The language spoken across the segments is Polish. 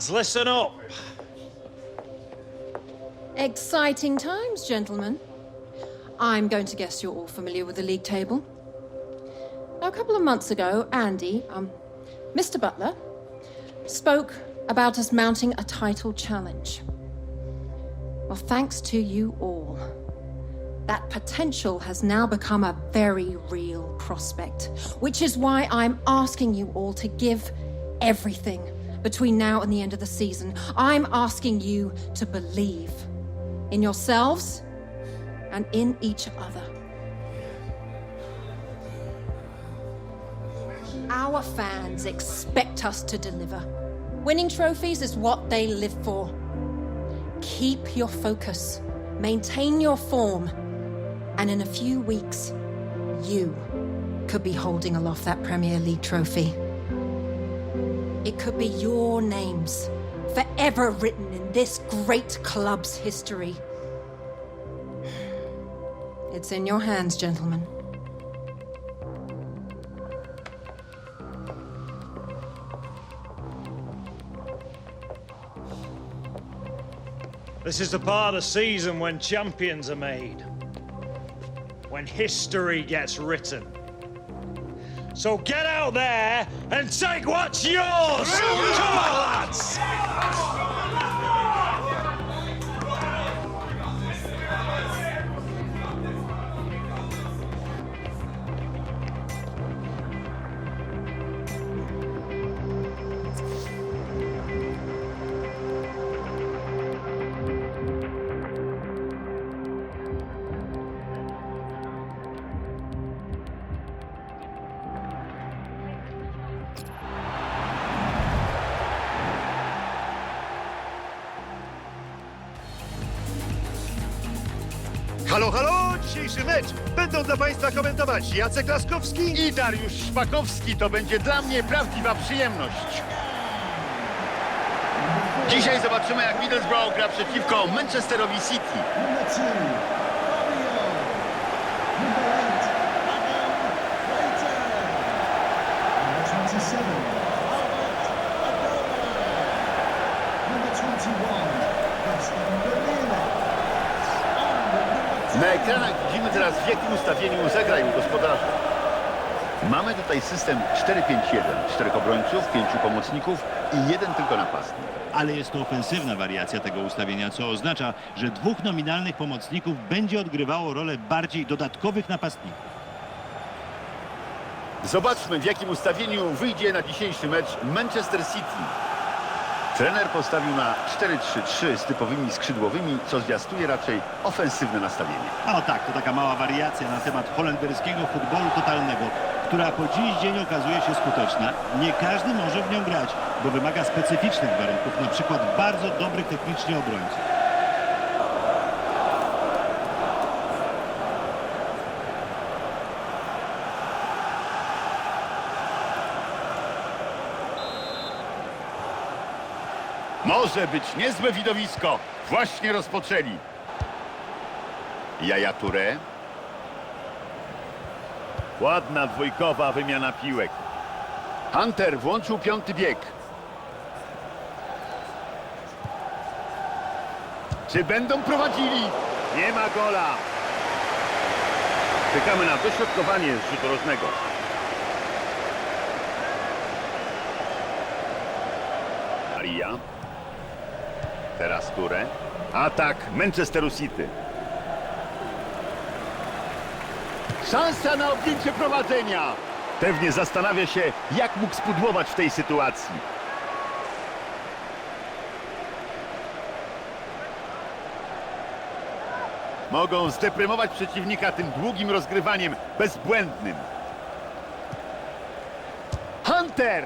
Lads, listen up. Exciting times, gentlemen. I'm going to guess you're all familiar with the league table. Now, a couple of months ago, Andy, um, Mr. Butler, spoke about us mounting a title challenge. Well, thanks to you all, that potential has now become a very real prospect, which is why I'm asking you all to give everything between now and the end of the season. I'm asking you to believe in yourselves and in each other. Our fans expect us to deliver. Winning trophies is what they live for. Keep your focus, maintain your form, and in a few weeks, you could be holding aloft that Premier League trophy. It could be your names forever written in this great club's history. It's in your hands, gentlemen. This is the part of the season when champions are made, when history gets written. So get out there and take what's yours! Come on, lads! Halo, halo! Dzisiejszy mecz będą dla Państwa komentować Jacek Laskowski I Dariusz Szpakowski to będzie dla mnie prawdziwa przyjemność. Dzisiaj zobaczymy, jak Middlesbrough gra przeciwko Manchesterowi City. Ekranach widzimy teraz w jakim ustawieniu zagrają gospodarze. Mamy tutaj system 4-5-1. Czterech obrońców, pięciu pomocników i jeden tylko napastnik. ale jest to ofensywna wariacja tego ustawienia, co oznacza, że dwóch nominalnych pomocników będzie odgrywało rolę bardziej dodatkowych napastników. Zobaczmy, w jakim ustawieniu wyjdzie na dzisiejszy mecz Manchester City. Trener postawił na 4-3-3 z typowymi skrzydłowymi, co zwiastuje raczej ofensywne nastawienie. O tak, to taka mała wariacja na temat holenderskiego futbolu totalnego, która po dziś dzień okazuje się skuteczna. Nie każdy może w nią grać, bo wymaga specyficznych warunków, na przykład bardzo dobrych technicznie obrońców. Może być niezłe widowisko. Właśnie rozpoczęli. Jaja Touré. Ładna dwójkowa wymiana piłek. Hunter włączył piąty bieg. Czy będą prowadzili? Nie ma gola. Czekamy na dośrodkowanie z rzutu rożnego. Maria. Teraz Touré. Atak Manchesteru City. Szansa na objęcie prowadzenia. Pewnie zastanawia się, jak mógł spudłować w tej sytuacji. Mogą zdeprymować przeciwnika tym długim rozgrywaniem, bezbłędnym. Hunter!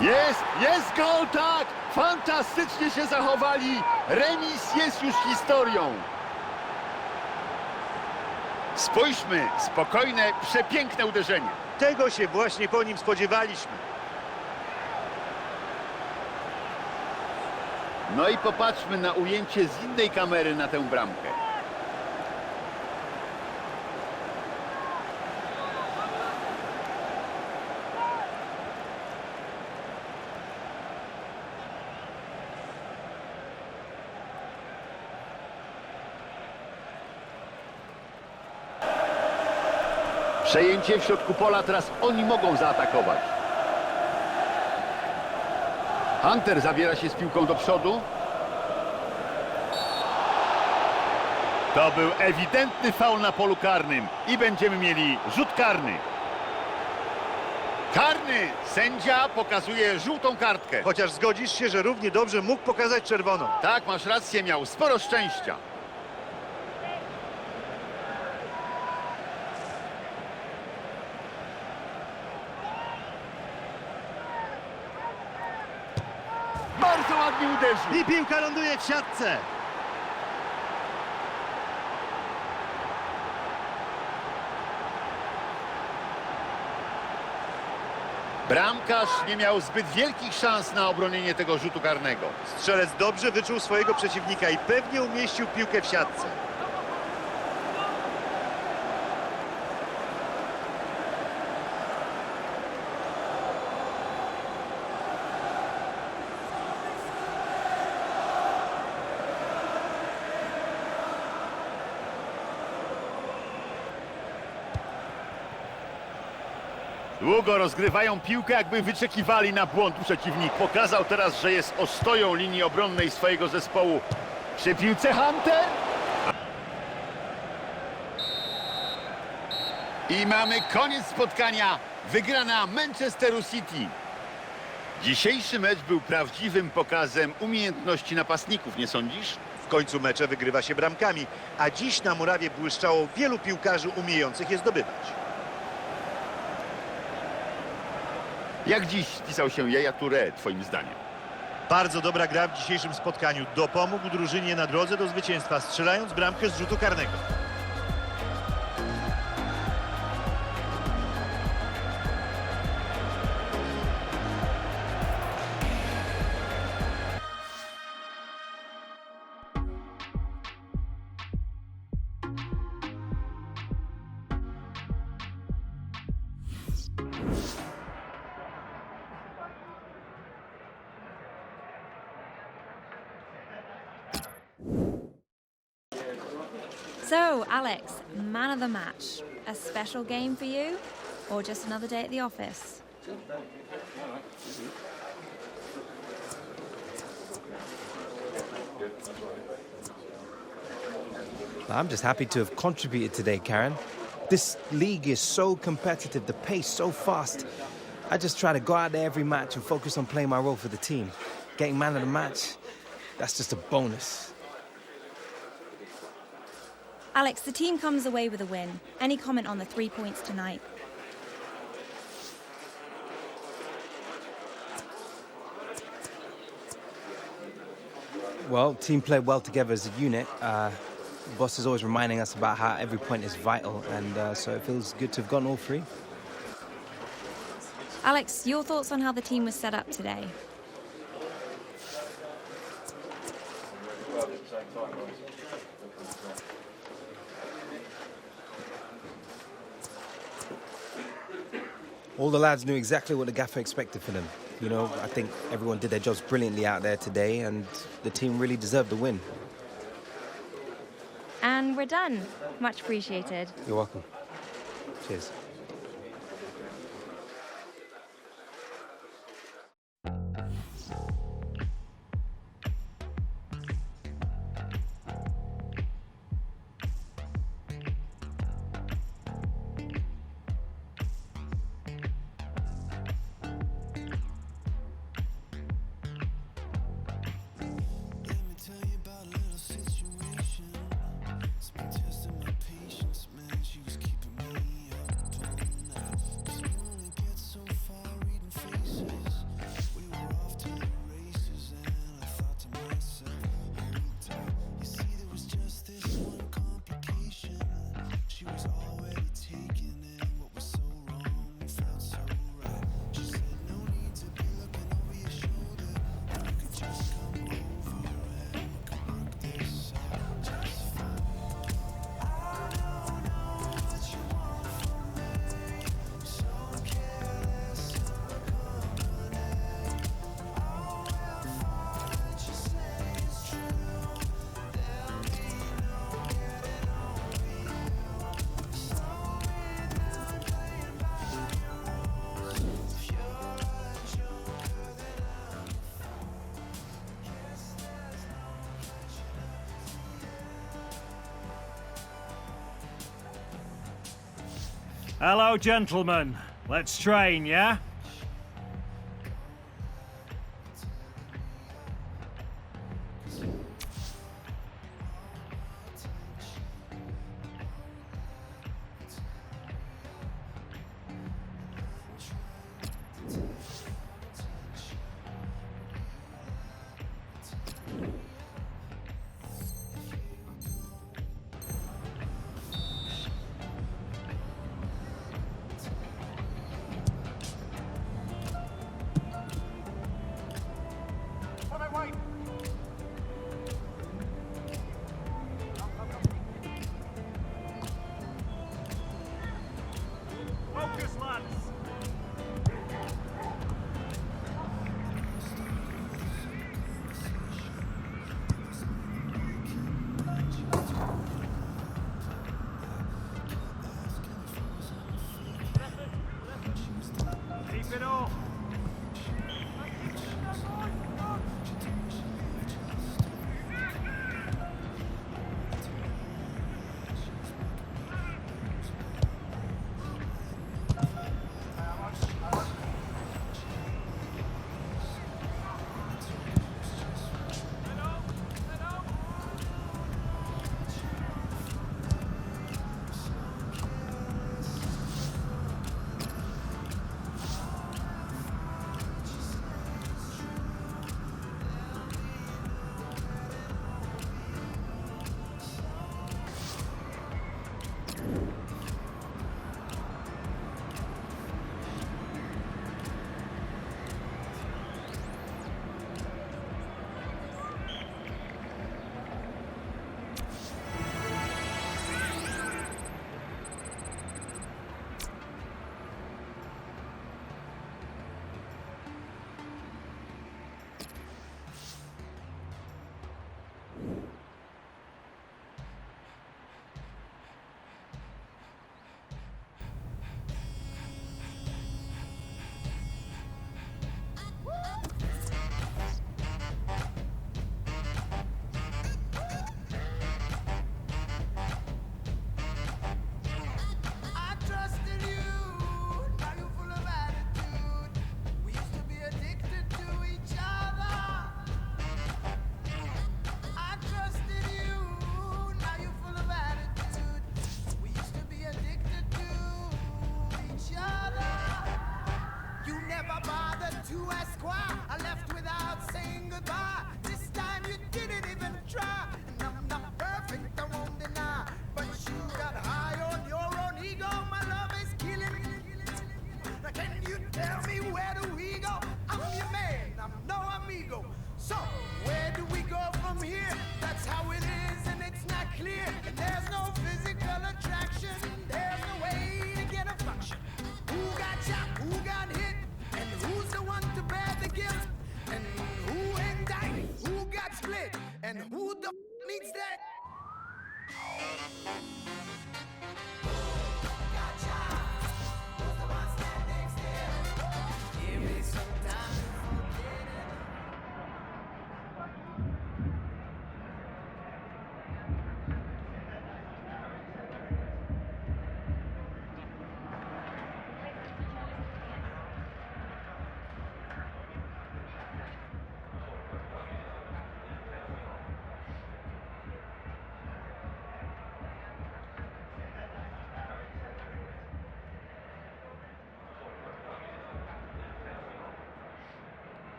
Jest, jest gol, tak! Fantastycznie się zachowali. Remis jest już historią. Spójrzmy, spokojne, przepiękne uderzenie. Tego się właśnie po nim spodziewaliśmy. No i popatrzmy na ujęcie z innej kamery na tę bramkę. Przejęcie w środku pola, teraz oni mogą zaatakować. Hunter zabiera się z piłką do przodu. To był ewidentny faul na polu karnym i będziemy mieli rzut karny. Karny! Sędzia pokazuje żółtą kartkę. Chociaż zgodzisz się, że równie dobrze mógł pokazać czerwoną. Tak, masz rację, miał sporo szczęścia. Bardzo ładnie uderzył. I piłka ląduje w siatce. Bramkarz nie miał zbyt wielkich szans na obronienie tego rzutu karnego. Strzelec dobrze wyczuł swojego przeciwnika i pewnie umieścił piłkę w siatce. Długo rozgrywają piłkę, jakby wyczekiwali na błąd przeciwnik. Pokazał teraz, że jest ostoją linii obronnej swojego zespołu. Przy piłce Hunter. I mamy koniec spotkania. Wygrana Manchesteru City. Dzisiejszy mecz był prawdziwym pokazem umiejętności napastników, nie sądzisz? W końcu mecze wygrywa się bramkami, a dziś na murawie błyszczało wielu piłkarzy umiejących je zdobywać. Jak dziś spisał się Jaja Touré, twoim zdaniem? Bardzo dobra gra w dzisiejszym spotkaniu. Dopomógł drużynie na drodze do zwycięstwa, strzelając bramkę z rzutu karnego. So, Alex, man of the match. A special game for you? Or just another day at the office? I'm just happy to have contributed today, Karen. This league is so competitive, the pace so fast. I just try to go out there every match and focus on playing my role for the team. Getting man of the match, that's just a bonus. Alex, the team comes away with a win. Any comment on the three points tonight? Well, team played well together as a unit. Uh, boss is always reminding us about how every point is vital, and uh, so it feels good to have gotten all three. Alex, your thoughts on how the team was set up today? All the lads knew exactly what the gaffer expected for them. You know, I think everyone did their jobs brilliantly out there today, and the team really deserved the win. And we're done. Much appreciated. You're welcome. Cheers. Hello, gentlemen. Let's train, yeah?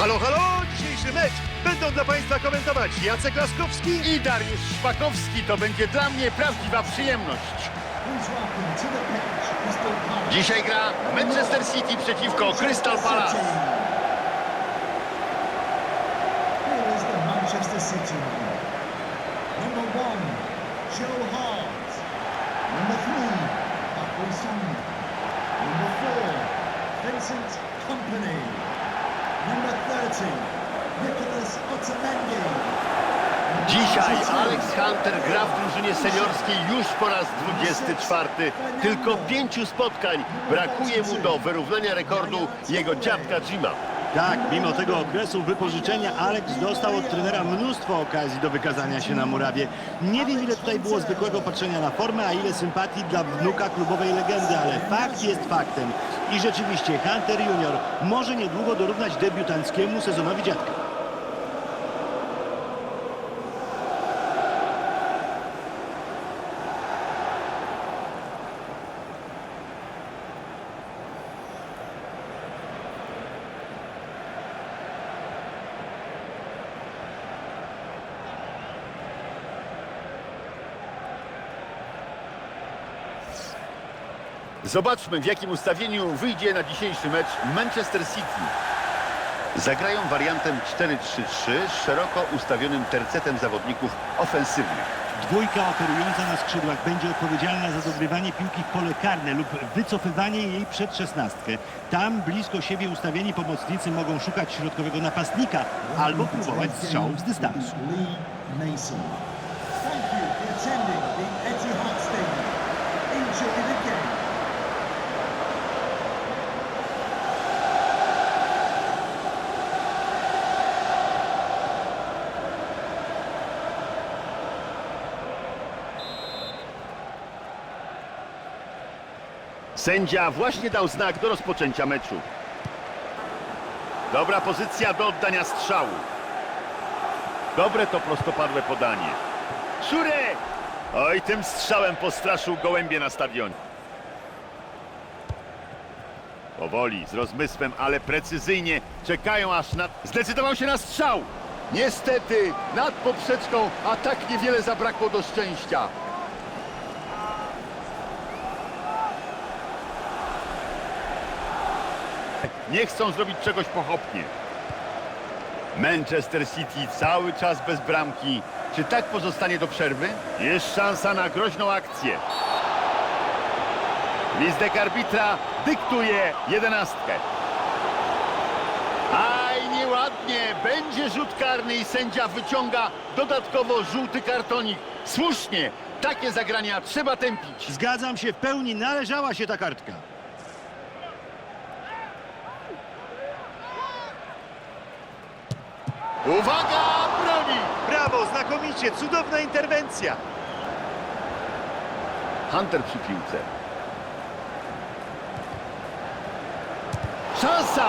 Halo, halo! Dzisiejszy mecz będą dla Państwa komentować Jacek Laskowski i Dariusz Szpakowski. To będzie dla mnie prawdziwa przyjemność. Dzisiaj gra Manchester City przeciwko Crystal Palace. Manchester City. Number one, Joe Hart. Number three, Paco Number four, Vincent Company. Dzisiaj Alex Hunter gra w drużynie seniorskiej już po raz 24. Tylko pięciu spotkań brakuje mu do wyrównania rekordu jego dziadka Jima. Tak, mimo tego okresu wypożyczenia Alex dostał od trenera mnóstwo okazji do wykazania się na murawie. Nie wiem, ile tutaj było zwykłego patrzenia na formę, a ile sympatii dla wnuka klubowej legendy, ale fakt jest faktem. I rzeczywiście Hunter Junior może niedługo dorównać debiutanckiemu sezonowi dziadka. Zobaczmy w jakim ustawieniu wyjdzie na dzisiejszy mecz Manchester City. Zagrają wariantem 4-3-3 z szeroko ustawionym tercetem zawodników ofensywnych. Dwójka operująca na skrzydłach będzie odpowiedzialna za dogrywanie piłki w pole karne lub wycofywanie jej przed szesnastkę. Tam blisko siebie ustawieni pomocnicy mogą szukać środkowego napastnika albo próbować strzałów z dystansu. Sędzia właśnie dał znak do rozpoczęcia meczu. Dobra pozycja do oddania strzału. Dobre to prostopadłe podanie. Szure! Oj, tym strzałem postraszył gołębie na stadionie. Powoli, z rozmysłem, ale precyzyjnie czekają aż na... Zdecydował się na strzał! Niestety, nad poprzeczką, a tak niewiele zabrakło do szczęścia. Nie chcą zrobić czegoś pochopnie. Manchester City cały czas bez bramki. Czy tak pozostanie do przerwy? Jest szansa na groźną akcję. Listek arbitra dyktuje jedenastkę. Aj, nieładnie. Będzie rzut karny i sędzia wyciąga dodatkowo żółty kartonik. Słusznie. Takie zagrania trzeba tępić. Zgadzam się w pełni, należała się ta kartka. Uwaga, broni! Brawo, znakomicie, cudowna interwencja. Hunter przy piłce. Szansa!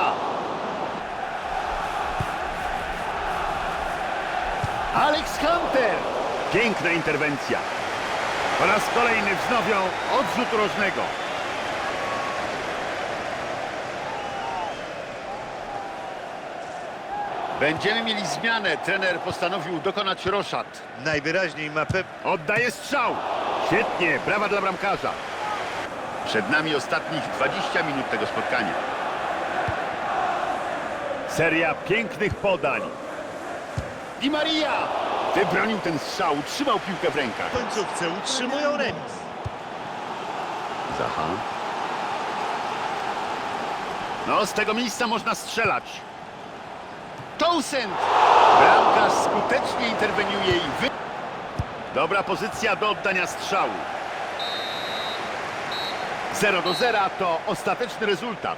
Alex Hunter! Piękna interwencja. Po raz kolejny wznowią odrzut rożnego. Będziemy mieli zmianę. Trener postanowił dokonać roszad. Najwyraźniej ma pe... Oddaje strzał. Świetnie, brawa dla bramkarza. Przed nami ostatnich 20 minut tego spotkania. Seria pięknych podań. Di Maria wybronił ten strzał, trzymał piłkę w rękach. w końcówce utrzymują remis. Zaha. No, z tego miejsca można strzelać. Townsend! Bramkarz skutecznie interweniuje i wy... Dobra pozycja do oddania strzału. 0 do 0 to ostateczny rezultat.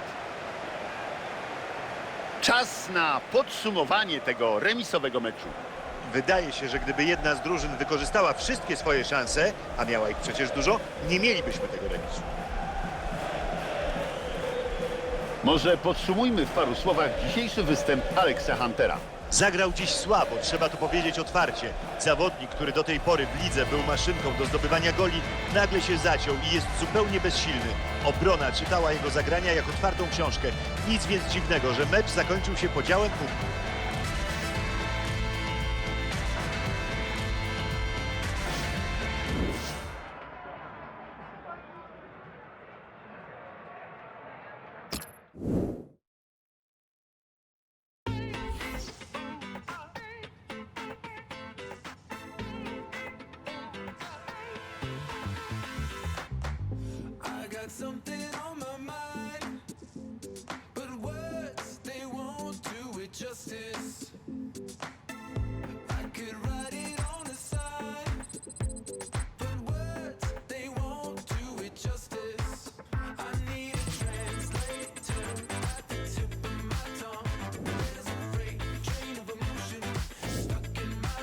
Czas na podsumowanie tego remisowego meczu. Wydaje się, że gdyby jedna z drużyn wykorzystała wszystkie swoje szanse, a miała ich przecież dużo, nie mielibyśmy tego remisu. Może podsumujmy w paru słowach dzisiejszy występ Alexa Huntera. Zagrał dziś słabo, trzeba to powiedzieć otwarcie. Zawodnik, który do tej pory w lidze był maszynką do zdobywania goli, nagle się zaciął i jest zupełnie bezsilny. Obrona czytała jego zagrania jak otwartą książkę. Nic więc dziwnego, że mecz zakończył się podziałem punktów. Something on my mind, but words they won't do it justice.